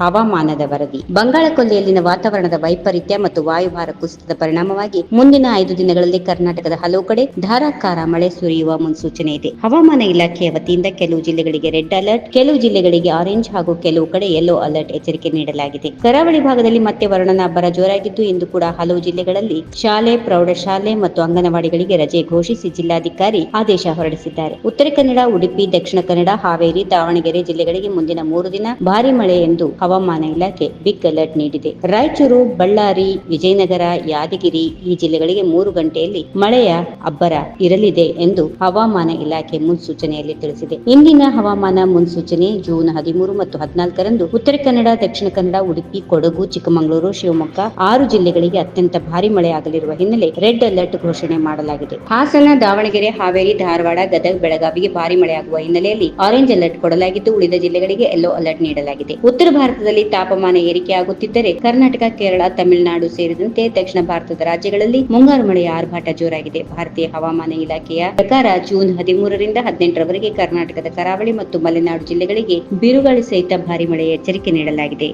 ಹವಾಮಾನದ ವರದಿ. ಬಂಗಾಳಕೊಲ್ಲಿಯಲ್ಲಿನ ವಾತಾವರಣದ ವೈಪರೀತ್ಯ ಮತ್ತು ವಾಯುಭಾರ ಕುಸಿತದ ಪರಿಣಾಮವಾಗಿ ಮುಂದಿನ ಐದು ದಿನಗಳಲ್ಲಿ ಕರ್ನಾಟಕದ ಹಲವು ಕಡೆ ಧಾರಾಕಾರ ಮಳೆ ಸುರಿಯುವ ಮುನ್ಸೂಚನೆ ಇದೆ. ಹವಾಮಾನ ಇಲಾಖೆಯ ವತಿಯಿಂದ ಕೆಲವು ಜಿಲ್ಲೆಗಳಿಗೆ ರೆಡ್ ಅಲರ್ಟ್, ಕೆಲವು ಜಿಲ್ಲೆಗಳಿಗೆ ಆರೆಂಜ್ ಹಾಗೂ ಕೆಲವು ಕಡೆ ಯೆಲ್ಲೋ ಅಲರ್ಟ್ ಎಚ್ಚರಿಕೆ ನೀಡಲಾಗಿದೆ. ಕರಾವಳಿ ಭಾಗದಲ್ಲಿ ಮತ್ತೆ ವರುಣನ ಅಬ್ಬರ ಜೋರಾಗಿದ್ದು, ಇಂದು ಕೂಡ ಹಲವು ಜಿಲ್ಲೆಗಳಲ್ಲಿ ಶಾಲೆ, ಪ್ರೌಢಶಾಲೆ ಮತ್ತು ಅಂಗನವಾಡಿಗಳಿಗೆ ರಜೆ ಘೋಷಿಸಿ ಜಿಲ್ಲಾಧಿಕಾರಿ ಆದೇಶ ಹೊರಡಿಸಿದ್ದಾರೆ. ಉತ್ತರ ಕನ್ನಡ, ಉಡುಪಿ, ದಕ್ಷಿಣ ಕನ್ನಡ, ಹಾವೇರಿ, ದಾವಣಗೆರೆ ಜಿಲ್ಲೆಗಳಿಗೆ ಮುಂದಿನ ಮೂರು ದಿನ ಭಾರಿ ಮಳೆ ಎಂದು ಹವಾಮಾನ ಇಲಾಖೆ ಬಿಗ್ ಅಲರ್ಟ್ ನೀಡಿದೆ. ರಾಯಚೂರು, ಬಳ್ಳಾರಿ, ವಿಜಯನಗರ, ಯಾದಗಿರಿ ಈ ಜಿಲ್ಲೆಗಳಿಗೆ ಮೂರು ಗಂಟೆಯಲ್ಲಿ ಮಳೆಯ ಅಬ್ಬರ ಇರಲಿದೆ ಎಂದು ಹವಾಮಾನ ಇಲಾಖೆ ಮುನ್ಸೂಚನೆಯಲ್ಲಿ ತಿಳಿಸಿದೆ. ಇಂದಿನ ಹವಾಮಾನ ಮುನ್ಸೂಚನೆ ಜೂನ್ ಹದಿಮೂರು ಮತ್ತು ಹದಿನಾಲ್ಕರಂದು ಉತ್ತರ ಕನ್ನಡ, ದಕ್ಷಿಣ ಕನ್ನಡ, ಉಡುಪಿ, ಕೊಡಗು, ಚಿಕ್ಕಮಗಳೂರು, ಶಿವಮೊಗ್ಗ ಆರು ಜಿಲ್ಲೆಗಳಿಗೆ ಅತ್ಯಂತ ಭಾರಿ ಮಳೆಯಾಗಲಿರುವ ಹಿನ್ನೆಲೆ ರೆಡ್ ಅಲರ್ಟ್ ಘೋಷಣೆ ಮಾಡಲಾಗಿದೆ. ಹಾಸನ, ದಾವಣಗೆರೆ, ಹಾವೇರಿ, ಧಾರವಾಡ, ಗದಗ, ಬೆಳಗಾವಿಗೆ ಭಾರಿ ಮಳೆಯಾಗುವ ಹಿನ್ನೆಲೆಯಲ್ಲಿ ಆರೆಂಜ್ ಅಲರ್ಟ್ ಕೊಡಲಾಗಿದ್ದು ಉಳಿದ ಜಿಲ್ಲೆಗಳಿಗೆ ಯೆಲ್ಲೋ ಅಲರ್ಟ್ ನೀಡಲಾಗಿದೆ. ಉತ್ತರ ಭಾರತದಲ್ಲಿ ತಾಪಮಾನ ಏರಿಕೆಯಾಗುತ್ತಿದ್ದರೆ ಕರ್ನಾಟಕ, ಕೇರಳ, ತಮಿಳುನಾಡು ಸೇರಿದಂತೆ ದಕ್ಷಿಣ ಭಾರತದ ರಾಜ್ಯಗಳಲ್ಲಿ ಮುಂಗಾರು ಮಳೆಯ ಆರ್ಭಾಟ ಜೋರಾಗಿದೆ. ಭಾರತೀಯ ಹವಾಮಾನ ಇಲಾಖೆಯ ಪ್ರಕಾರ ಜೂನ್ ಹದಿಮೂರರಿಂದ ಹದಿನೆಂಟರವರೆಗೆ ಕರ್ನಾಟಕದ ಕರಾವಳಿ ಮತ್ತು ಮಲೆನಾಡು ಜಿಲ್ಲೆಗಳಿಗೆ ಬಿರುಗಾಳಿ ಸಹಿತ ಭಾರಿ ಮಳೆಯ ಎಚ್ಚರಿಕೆ ನೀಡಲಾಗಿದೆ.